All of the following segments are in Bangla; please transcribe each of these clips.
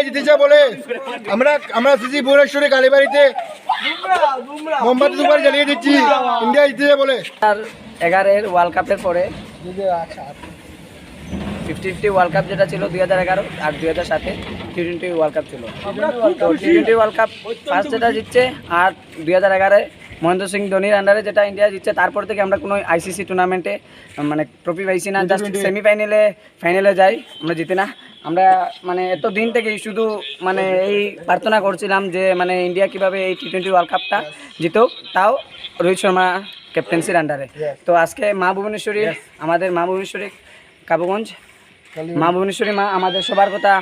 ইন্ডিয়া জিতেছে বলে। আমরা আমরা সিসি ভুবনেশ্বরে কালীবাড়িতে মোমবাতি দুবার জ্বালিয়ে দিচ্ছি। ইন্ডিয়া জিতেছে বলে। আর এগারোর ওয়ার্ল্ড কাপের পরে ফিফটি ফিফটি ওয়ার্ল্ড কাপ যেটা ছিল দুই হাজার এগারো আর দুই হাজার সাতে টি টোয়েন্টি ওয়ার্ল্ড কাপ ছিল। তো T twenty world cup first যেটা জিতছে আর দুই হাজার এগারোয় মহেন্দ্র সিং ধোনির আন্ডারে যেটা ইন্ডিয়া জিতছে তারপর থেকে আমরা কোনো আইসিসি টুর্নামেন্টে মানে ট্রফি পাইছি না জাস্ট সেমিফাইনালে ফাইনালে যাই আমরা জিতি না। আমরা মানে এত দিন থেকেই শুধু মানে এই প্রার্থনা করছিলাম যে মানে ইন্ডিয়া কীভাবে এই টি টোয়েন্টি ওয়ার্ল্ড কাপটা জিতুক তাও রোহিত শর্মা ক্যাপ্টেন্সির আন্ডারে তো আজকে মা ভুবনেশ্বরী আমাদের মা ভুবনেশ্বরী কাবুগঞ্জ। মা ভুবনেশ্বরী মা আমাদের সবার কথা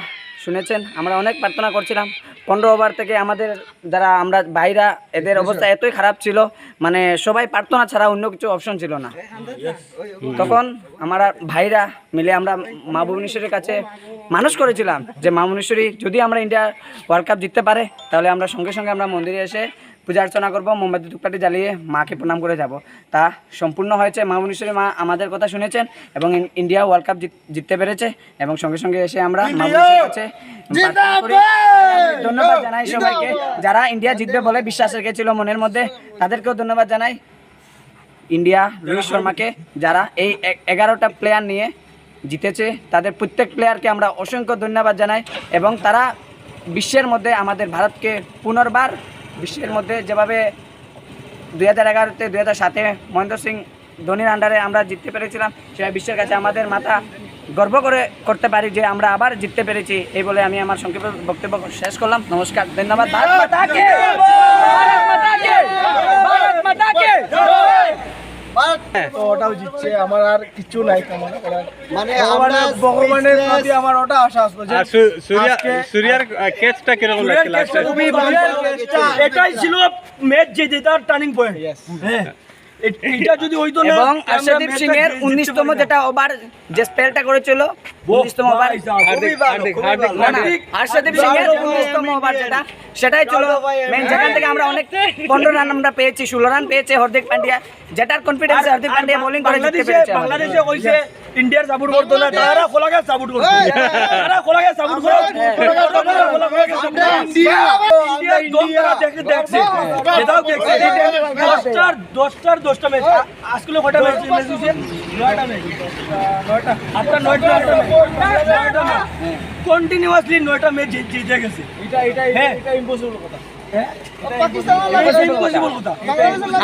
শুনেছেন আমরা অনেক প্রার্থনা করছিলাম। পনেরো ওভার থেকে আমাদের যারা আমরা ভাইরা এদের অবস্থা এতই খারাপ ছিল মানে সবাই প্রার্থনা ছাড়া অন্য কিছু অপশন ছিল না। তখন আমরা ভাইরা মিলে আমরা মা ভুবনেশ্বরীর কাছে মানুষ করেছিলাম যে মা ভুবনেশ্বরী যদি আমরা ইন্ডিয়া ওয়ার্ল্ড কাপ জিততে পারে তাহলে আমরা সঙ্গে সঙ্গে আমরা মন্দিরে এসে পূজা অর্চনা করব মোমবাতি ধূপকাঠি জ্বালিয়ে মাকে প্রণাম করে যাব। তা সম্পূর্ণ হয়েছে। মা ভুবনেশ্বরী মা আমাদের কথা শুনেছেন এবং ইন্ডিয়া ওয়ার্ল্ড কাপ জিত- জিততে পেরেছে এবং সঙ্গে সঙ্গে এসে আমরা মা কাছে ধন্যবাদ জানাই সবাইকে। যারা ইন্ডিয়া জিতবে বলে বিশ্বাস রেখেছিল মনের মধ্যে তাদেরকেও ধন্যবাদ জানাই। ইন্ডিয়া রোহিত শর্মাকে যারা এই এগারোটা প্লেয়ার নিয়ে জিতেছে তাদের প্রত্যেক প্লেয়ারকে আমরা অসংখ্য ধন্যবাদ জানাই এবং তারা বিশ্বের মধ্যে আমাদের ভারতকে পুনর্বার বিশ্বের মধ্যে যেভাবে দুই হাজার এগারোতে, দুই হাজার সাতে মহেন্দ্র সিং ধোনির আন্ডারে আমরা জিততে পেরেছিলাম, সেটা বিশ্বের কাছে আমাদের মাথা গর্ব করে করতে পারি যে আমরা আবার জিততে পেরেছি, এই বলে আমি আমার সংক্ষিপ্ত বক্তব্য শেষ করলাম। নমস্কার, ধন্যবাদ। তো ওটাও জিতছে আমার আর কিছু নাই কামনা মানে ভগবানের আমরা প্রতি আমার ওটা আশা আসলো যে সূর্যা সূর্যার ক্যাচটা কীরকম লাগছে লাস্টে খুবই ভালো এটাই ছিল ম্যাচ যে জেতার টার্নিং পয়েন্ট হ্যাঁ। এটা যদি হইতো না এবং সিং এর 19 তম যেটা ওভার যে স্পেলটা করেছিল উনিশতম ওভার ভাই সাহেব, হার্দিক হার্দিক হার্দিক না, না, হর্ষদীপ সিং এর উনিশতম ওভার যেটা সেটাই ছিল মেন যেখান থেকে আমরা অনেক পনেরো রান আমরা পেয়েছি ষোলো রান পেয়েছে হার্দিক পান্ডিয়া যেটার কনফিডেন্স হার্দিক পান্ডিয়া বোলিং করে জিততে পেরেছে বাংলাদেশে কইছে ইন্ডিয়ার সাপোর্ট করতো না তারা খোলাকে সাপোর্ট করতো। তারা খোলাকে সাপোর্ট করো দেখছে। দেখছে। দশটার দশটার দশটা ম্যাচ আজকে কয়টা ম্যাচ ম্যাচ হয়েছে? নয়টা ম্যাচ নয়টা। আটটা নয়টা নয়টা কন্টিনিউয়াসলি নয়টা ম্যাচ জিতে গেছে। এটা এটা এটা ইম্পসিবল হ্যাঁ ইম্পসিবল কথা।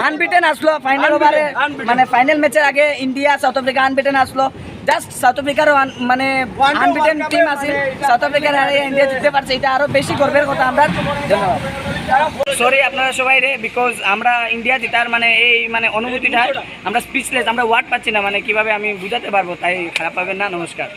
আনবিটেন আসলো ফাইনাল ওভারে মানে ফাইনাল ম্যাচের আগে ইন্ডিয়া সাউথ আফ্রিকা আনবিটেন আসলো। জাস্ট সাউথ আফ্রিকারও un- মানে আনবিটেন টিম আছে। সাউথ আফ্রিকার হারিয়ে ইন্ডিয়া জিততে পারছে। এটা আরও বেশি গর্বের কথা আমরা। ধন্যবাদ। সরি আপনারা সবাই রে বিকজ আমরা ইন্ডিয়া জিতার মানে এই মানে অনুভূতিটা আমরা স্পিচলেস আমরা ওয়ার্ড পাচ্ছি না মানে কীভাবে আমি বুঝাতে পারব তাই খারাপ পাবেন না নমস্কার।